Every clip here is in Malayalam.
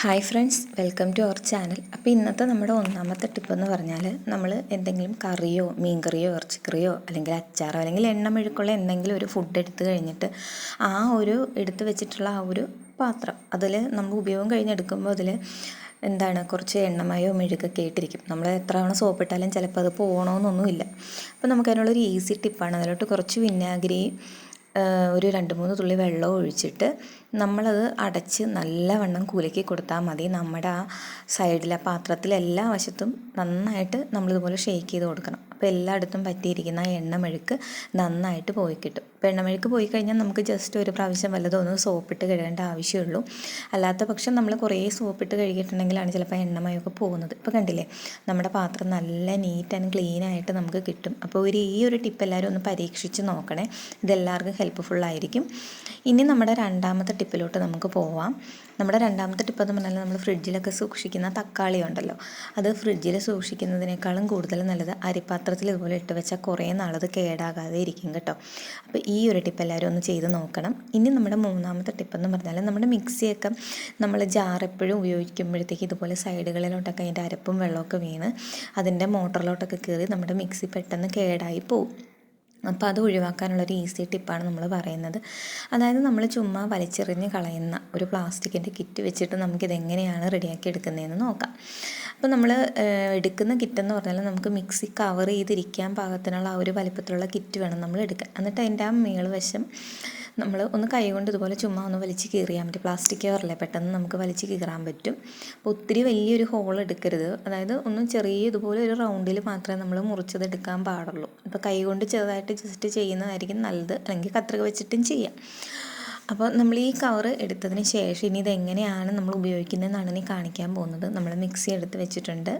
Hi friends welcome to our channel. അപ്പോൾ ഇന്നത്തെ നമ്മുടെ ഒന്നാമത്തെ ടിപ്പ് എന്ന് പറഞ്ഞാൽ നമ്മൾ എന്തെങ്കിലും കറിയോ മീൻകറിയോ ഇറച്ചിക്കറിയോ അല്ലെങ്കിൽ അച്ചാറോ അല്ലെങ്കിൽ എണ്ണ മെഴുക്കുള്ള എന്തെങ്കിലും ഒരു ഫുഡ് എടുത്തു കഴിഞ്ഞിട്ട് ആ ഒരു എടുത്തു വെച്ചിട്ടുള്ള ആ ഒരു പാത്രം അതിൽ നമ്മൾ ഉപയോഗം കഴിഞ്ഞെടുക്കുമ്പോൾ അതിൽ എന്താണ് കുറച്ച് എണ്ണമയോ മെഴുകൊക്കെ ഇട്ടിരിക്കും. നമ്മൾ എത്ര തവണ സോപ്പിട്ടാലും ചിലപ്പോൾ അത് പോകണമെന്നൊന്നുമില്ല അപ്പോൾ നമുക്കതിനുള്ളൊരു ഈസി ടിപ്പാണ് അതിലോട്ട് കുറച്ച് വിനാഗിരി ഒരു രണ്ട് മൂന്ന് തുള്ളി വെള്ളം ഒഴിച്ചിട്ട് നമ്മളത് അടച്ച് നല്ലവണ്ണം കുലുക്കി കൊടുത്താൽ മതി. നമ്മുടെ ആ സൈഡിലെ പാത്രത്തിൽ എല്ലാ വശത്തും നന്നായിട്ട് നമ്മളിതുപോലെ ഷേക്ക് ചെയ്ത് കൊടുക്കണം. അപ്പോൾ എല്ലായിടത്തും പറ്റിയിരിക്കുന്ന എണ്ണമെഴുക്ക് നന്നായിട്ട് പോയി കിട്ടും. ഇപ്പോൾ എണ്ണമെഴുക്ക് പോയി കഴിഞ്ഞാൽ നമുക്ക് ജസ്റ്റ് ഒരു പ്രാവശ്യം വല്ലതും ഒന്ന് സോപ്പിട്ട് കഴുകേണ്ട ആവശ്യമുള്ളൂ. അല്ലാത്ത പക്ഷം നമ്മൾ കുറേ സോപ്പിട്ട് കഴുകിയിട്ടുണ്ടെങ്കിലാണ് ചിലപ്പോൾ എണ്ണമയൊക്കെ പോകുന്നത്. ഇപ്പോൾ കണ്ടില്ലേ? നമ്മുടെ പാത്രം നല്ല നീറ്റ് ആൻഡ് ക്ലീൻ ആയിട്ട് നമുക്ക് കിട്ടും. അപ്പോൾ ഒരു ഈ ഒരു ടിപ്പ് എല്ലാവരും ഒന്ന് പരീക്ഷിച്ച് നോക്കണേ. ഇതെല്ലാവർക്കും ഹെൽപ്പ്ഫുൾ ആയിരിക്കും. ഇനി നമ്മുടെ രണ്ടാമത്തെ ടിപ്പിലോട്ട് നമുക്ക് പോവാം. നമ്മുടെ രണ്ടാമത്തെ ടിപ്പ് എന്ന് പറഞ്ഞാൽ നമ്മൾ ഫ്രിഡ്ജിലൊക്കെ സൂക്ഷിക്കുന്ന തക്കാളി ഉണ്ടല്ലോ. അത് ഫ്രിഡ്ജിൽ സൂക്ഷിക്കുന്നതിനേക്കാളും കൂടുതൽ നല്ലത് അരിപ്പാത്രത്തിൽ ഇതുപോലെ ഇട്ട് വെച്ചാൽ കുറേ നാളത് കേടാകാതെ ഇരിക്കും കേട്ടോ. അപ്പോൾ ഈ ഒരു ടിപ്പ് എല്ലാവരും ഒന്ന് ചെയ്ത് നോക്കണം. ഇനി നമ്മുടെ മൂന്നാമത്തെ ടിപ്പ് എന്ന് പറഞ്ഞാൽ നമ്മുടെ മിക്സിയൊക്കെ നമ്മൾ ജാർ എപ്പോഴും ഉപയോഗിക്കുമ്പോഴത്തേക്ക് ഇതുപോലെ സൈഡുകളിലോട്ടൊക്കെ അതിന്റെ അരപ്പും വെള്ളമൊക്കെ വീണ് അതിന്റെ മോട്ടറിലോട്ടൊക്കെ കയറി നമ്മുടെ മിക്സി പെട്ടെന്ന് കേടായി പോവും. അപ്പോൾ അത് ഒഴിവാക്കാനുള്ളൊരു ഈസി ടിപ്പാണ് നമ്മൾ പറയുന്നത്. അതായത് നമ്മൾ ചുമ്മാ വലിച്ചെറിഞ്ഞ് കളയുന്ന ഒരു പ്ലാസ്റ്റിക്കിന്റെ കിറ്റ് വെച്ചിട്ട് നമുക്കിതെങ്ങനെയാണ് റെഡിയാക്കി എടുക്കുന്നതെന്ന് നോക്കാം. അപ്പോൾ നമ്മൾ എടുക്കുന്ന കിറ്റ് എന്ന് പറഞ്ഞാൽ നമുക്ക് മിക്സി കവർ ചെയ്തിരിക്കാൻ പാകത്തിനുള്ള ആ ഒരു വലിപ്പത്തിലുള്ള കിറ്റ് വേണം നമ്മൾ എടുക്കാൻ. എന്നിട്ട് അതിന്റെ ആ മേൾവശം നമ്മൾ ഒന്ന് കൈ കൊണ്ട് ഇതുപോലെ ചുമ്മാ ഒന്ന് വലിച്ച് കീറിയാൽ മതി. പ്ലാസ്റ്റിക് കവറല്ലേ? പെട്ടെന്ന് നമുക്ക് വലിച്ച് കീറാൻ പറ്റും. അപ്പോൾ ഒത്തിരി വലിയൊരു ഹോൾ എടുക്കരുത്. അതായത് ഒന്ന് ചെറിയ ഇതുപോലെ ഒരു റൗണ്ടിൽ മാത്രമേ നമ്മൾ മുറിച്ചത് എടുക്കാൻ പാടുള്ളൂ. അപ്പോൾ കൈ കൊണ്ട് ചെറുതായിട്ട് ജസ്റ്റ് ചെയ്യുന്നതായിരിക്കും നല്ലത്. അല്ലെങ്കിൽ കത്രിക വെച്ചിട്ടും ചെയ്യാം. അപ്പോൾ നമ്മൾ ഈ കവർ എടുത്തതിന് ശേഷം ഇനി ഇതെങ്ങനെയാണ് നമ്മൾ ഉപയോഗിക്കുന്നതെന്നാണ് ഇനി കാണിക്കാൻ പോകുന്നത്. നമ്മൾ മിക്സി എടുത്ത് വെച്ചിട്ടുണ്ട്.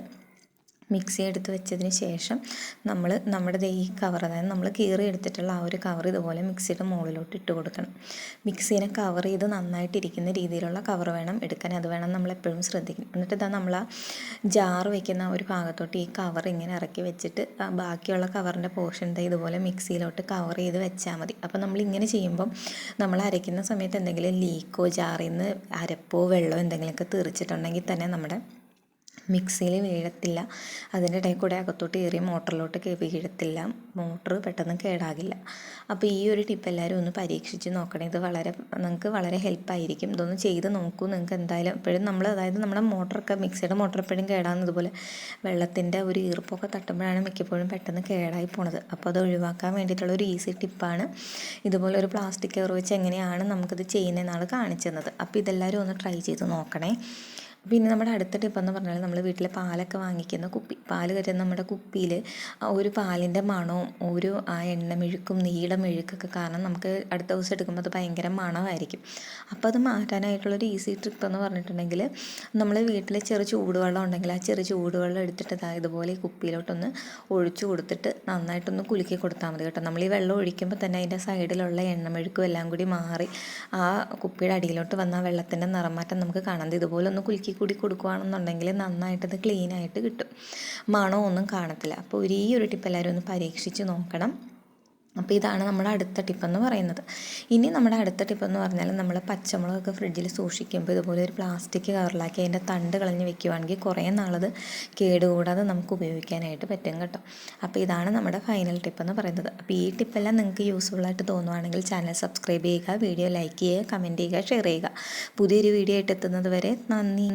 മിക്സി എടുത്ത് വെച്ചതിന് ശേഷം നമ്മൾ നമ്മുടെ ഈ കവർ അതായത് നമ്മൾ കീറി എടുത്തിട്ടുള്ള ആ ഒരു കവർ ഇതുപോലെ മിക്സിയുടെ മുകളിലോട്ട് ഇട്ട് കൊടുക്കണം. മിക്സീനെ കവർ ചെയ്ത് നന്നായിട്ടിരിക്കുന്ന രീതിയിലുള്ള കവർ വേണം എടുക്കാൻ. അത് വേണം നമ്മൾ എപ്പോഴും ശ്രദ്ധിക്കണം. എന്നിട്ട് ഇതാ നമ്മൾ ആ ജാർ വെക്കുന്ന ഒരു ഭാഗത്തോട്ട് ഈ കവർ ഇങ്ങനെ ഇറക്കി വെച്ചിട്ട് ബാക്കിയുള്ള കവറിന്റെ പോർഷൻ ഇതുപോലെ മിക്സിയിലോട്ട് കവർ ചെയ്ത് വെച്ചാൽ മതി. അപ്പോൾ നമ്മൾ ഇങ്ങനെ ചെയ്യുമ്പം നമ്മൾ അരയ്ക്കുന്ന സമയത്ത് എന്തെങ്കിലും ലീക്കോ ജാറിൽ നിന്ന് അരപ്പോ വെള്ളമോ എന്തെങ്കിലുമൊക്കെ തീർച്ചിട്ടുണ്ടെങ്കിൽ തന്നെ നമ്മുടെ മിക്സിയിൽ വീഴത്തില്ല. അതിന്റെ ഇടയിൽ കൂടെ അകത്തോട്ട് കയറി മോട്ടറിലോട്ട് വീഴത്തില്ല. മോട്ടർ പെട്ടെന്ന് കേടാകില്ല. അപ്പോൾ ഈ ഒരു ടിപ്പ് എല്ലാവരും ഒന്ന് പരീക്ഷിച്ച് നോക്കണേ. ഇത് വളരെ നിങ്ങൾക്ക് വളരെ ഹെൽപ്പായിരിക്കും. ഇതൊന്ന് ചെയ്ത് നോക്കൂ. നിങ്ങൾക്ക് എന്തായാലും എപ്പോഴും നമ്മൾ അതായത് നമ്മുടെ മോട്ടറൊക്കെ മിക്സിയുടെ മോട്ടർ എപ്പോഴും കേടാകുന്നതുപോലെ വെള്ളത്തിന്റെ ഒരു ഈർപ്പൊക്കെ തട്ടുമ്പോഴാണ് മിക്കപ്പോഴും പെട്ടെന്ന് കേടായി പോണത്. അപ്പോൾ അത് ഒഴിവാക്കാൻ വേണ്ടിയിട്ടുള്ള ഒരു ഈസി ടിപ്പാണ്. ഇതുപോലെ ഒരു പ്ലാസ്റ്റിക് കവർ വെച്ച് എങ്ങനെയാണ് നമുക്കിത് ചെയ്യുന്നതെന്നാണ് കാണിച്ചു തന്നത്. അപ്പോൾ ഇതെല്ലാവരും ഒന്ന് ട്രൈ ചെയ്ത് നോക്കണേ. പിന്നെ നമ്മുടെ അടുത്ത ടിപ്പ് എന്ന് പറഞ്ഞാൽ നമ്മൾ വീട്ടിൽ പാലൊക്കെ വാങ്ങിക്കുന്ന കുപ്പി പാൽ കരുതുന്ന നമ്മുടെ കുപ്പിയിൽ ഒരു പാലിന്റെ മണവും ഒരു ആ എണ്ണ മെഴുക്കും നീട മെഴുക്കൊക്കെ കാരണം നമുക്ക് അടുത്ത ദിവസം എടുക്കുമ്പോൾ അത് ഭയങ്കര മണമായിരിക്കും. അപ്പോൾ അത് മാറ്റാനായിട്ടുള്ളൊരു ഈസി ട്രിപ്പ് എന്ന് പറഞ്ഞിട്ടുണ്ടെങ്കിൽ നമ്മൾ വീട്ടിൽ ചെറു ചൂടുവെള്ളം ഉണ്ടെങ്കിൽ ആ ചെറു ചൂടുവെള്ളം എടുത്തിട്ട് ഇതുപോലെ ഈ കുപ്പിയിലോട്ടൊന്ന് ഒഴിച്ചു കൊടുത്തിട്ട് നന്നായിട്ടൊന്ന് കുലുക്കി കൊടുത്താൽ മതി കേട്ടോ. നമ്മൾ ഈ വെള്ളം ഒഴിക്കുമ്പോൾ തന്നെ അതിന്റെ സൈഡിലുള്ള എണ്ണമെഴുക്കും എല്ലാം കൂടി മാറി ആ കുപ്പിയുടെ അടിയിലോട്ട് വന്ന ആ വെള്ളത്തിന്റെ നിറമാറ്റം നമുക്ക് കാണാം. ഇതുപോലെ ഒന്ന് കുലുക്കി കൂടി കൊടുക്കുകയാണെന്നുണ്ടെങ്കിൽ നന്നായിട്ടത് ക്ലീൻ ആയിട്ട് കിട്ടും. മണോ ഒന്നും കാണത്തില്ല. അപ്പോൾ ഒരു ഈ ഒരു ടിപ്പ് എല്ലാവരും ഒന്ന് പരീക്ഷിച്ച് നോക്കണം. അപ്പോൾ ഇതാണ് നമ്മുടെ അടുത്ത ടിപ്പെന്ന് പറയുന്നത്. ഇനി നമ്മുടെ അടുത്ത ടിപ്പെന്ന് പറഞ്ഞാൽ നമ്മൾ പച്ചമുളകൊക്കെ ഫ്രിഡ്ജിൽ സൂക്ഷിക്കുമ്പോൾ ഇതുപോലെ ഒരു പ്ലാസ്റ്റിക് കവറിലാക്കി അതിന്റെ തണ്ട് കളഞ്ഞ് വെക്കുവാണെങ്കിൽ കുറേ നാളത് കേടുകൂടാതെ നമുക്ക് ഉപയോഗിക്കാനായിട്ട് പറ്റും കേട്ടോ. അപ്പോൾ ഇതാണ് നമ്മുടെ ഫൈനൽ ടിപ്പെന്ന് പറയുന്നത്. അപ്പോൾ ഈ ടിപ്പെല്ലാം നിങ്ങൾക്ക് യൂസ്ഫുള്ളായിട്ട് തോന്നുവാണെങ്കിൽ ചാനൽ സബ്സ്ക്രൈബ് ചെയ്യുക വീഡിയോ ലൈക്ക് ചെയ്യുക കമന്റ് ചെയ്യുക ഷെയർ ചെയ്യുക. പുതിയൊരു വീഡിയോ ആയിട്ട് എത്തുന്നത് വരെ നന്ദി.